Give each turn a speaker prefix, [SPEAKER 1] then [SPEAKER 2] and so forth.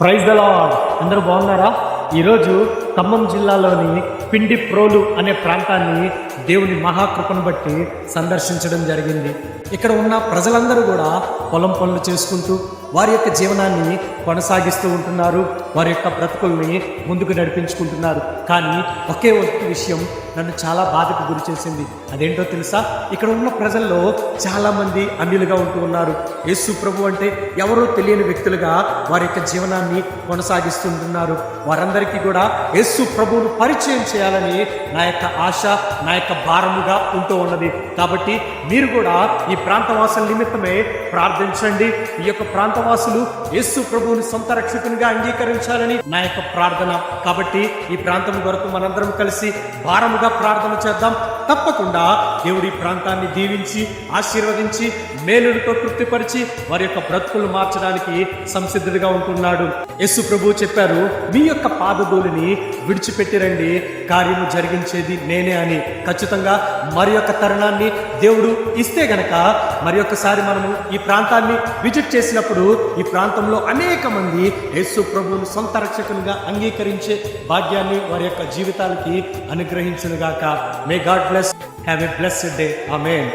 [SPEAKER 1] Praise the lord. అందరూ బాగున్నారా? ఈరోజు ఖమ్మం జిల్లాలోని పిండి ప్రోలు అనే ప్రాంతాన్ని దేవుని మహాకృపను బట్టి సందర్శించడం జరిగింది. ఇక్కడ ఉన్న ప్రజలందరూ కూడా పొలం పనులు చేసుకుంటూ వారి యొక్క జీవనాన్ని కొనసాగిస్తూ ఉంటున్నారు. వారి యొక్క బ్రతుకుల్ని ముందుకు నడిపించుకుంటున్నారు. కానీ ఒకే ఒక విషయం నన్ను చాలా బాధకు గురి చేసింది. అదేంటో తెలుసా? ఇక్కడ ఉన్న ప్రజల్లో చాలామంది అన్యులుగా ఉంటూ ఉన్నారు. యేసు ప్రభు అంటే ఎవరో తెలియని వ్యక్తులుగా వారి యొక్క జీవనాన్ని కొనసాగిస్తుంటున్నారు వారందరికీ కూడా యేసు ప్రభువును పరిచయం చేయాలని నా యొక్క ఆశ నా యొక్క భారముగా ఉంటూ ఉన్నది. కాబట్టి మీరు కూడా ఈ ప్రాంతవాసుల నిమిత్తమే ప్రార్థించండి. ఈ యొక్క ప్రాంతవాసులు యేసు ప్రభువుని సొంత రక్షకునిగా అంగీకరించాలని నా యొక్క ప్రార్థన. కాబట్టి ఈ ప్రాంతం కొరకు మనందరం కలిసి భారముగా ప్రార్థన చేద్దాం. తప్పకుండా దేవుడి ప్రాంతాన్ని దీవించి ఆశీర్వదించి మేలుడితో తృప్తిపరిచి వారి యొక్క బ్రతుకులు మార్చడానికి సంసిద్ధుడిగా ఉంటున్నాడు. యస్సు ప్రభు చెప్పారు మీ యొక్క పాదధూలిని విడిచిపెట్టిరండి. కార్యము జరిగించేది నేనే అని. ఖచ్చితంగా మరి యొక్క తరుణాన్ని దేవుడు ఇస్తే గనక మరి ఒకసారి మనము ఈ ప్రాంతాన్ని విజిట్ చేసినప్పుడు ఈ ప్రాంతంలో అనేక మంది యేసు ప్రభువును సొంత రక్షకునిగా అంగీకరించే భాగ్యాన్ని వారి యొక్క జీవితాలకి అనుగ్రహించునుగాక. May God bless have a blessed day amen